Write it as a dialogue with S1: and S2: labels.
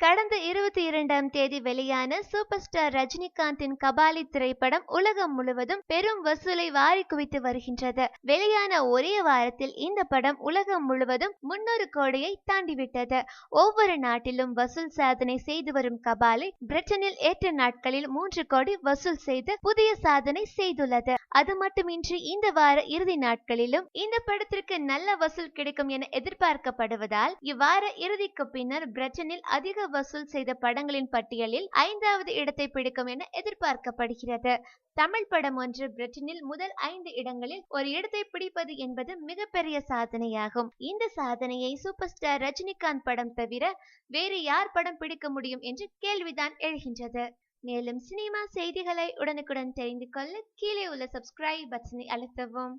S1: கடந்த இருபத்தி இரண்டாம் தேதி வெளியான சூப்பர் ஸ்டார் ரஜினிகாந்தின் கபாலி திரைப்படம் உலகம் முழுவதும் பெரும் வசூலை வாரி குவித்து வருகின்றது. வெளியான ஒரே வாரத்தில் இந்த படம் உலகம் முழுவதும் முன்னூறு கோடியை தாண்டிவிட்டது. ஒவ்வொரு நாட்டிலும் வசூல் சாதனை செய்து வரும் கபாலி பிரிட்டனில் எட்டு நாட்களில் மூன்று கோடி வசூல் செய்து புதிய சாதனை செய்துள்ளது. அது மட்டுமின்றி இந்த வார இறுதி நாட்களிலும் இந்த படத்திற்கு நல்ல வசூல் கிடைக்கும் என எதிர்பார்க்கப்படுவதால் இவ்வார இறுதிக்கு பின்னர் பிரிட்டனில் அதிக வசூல் செய்த படங்களின் பட்டியலில் ஐந்தாவது இடத்தை பிடிக்கும் என எதிர்பார்க்கப்படுகிறது. தமிழ் படம் ஒன்று பிரிட்டனில் முதல் ஐந்து இடங்களில் ஒரு இடத்தை பிடிப்பது என்பது மிகப்பெரிய சாதனையாகும். இந்த சாதனையை சூப்பர் ஸ்டார் ரஜினிகாந்த் படம் தவிர வேறு யார் படம் பிடிக்க முடியும் என்று கேள்விதான் எழுகின்றது. மேலும் சினிமா செய்திகளை உடனுக்குடன் தெரிந்து கொள்ள கீழே உள்ள சப்ஸ்கிரைப் பட்டனை அழுத்தவும்.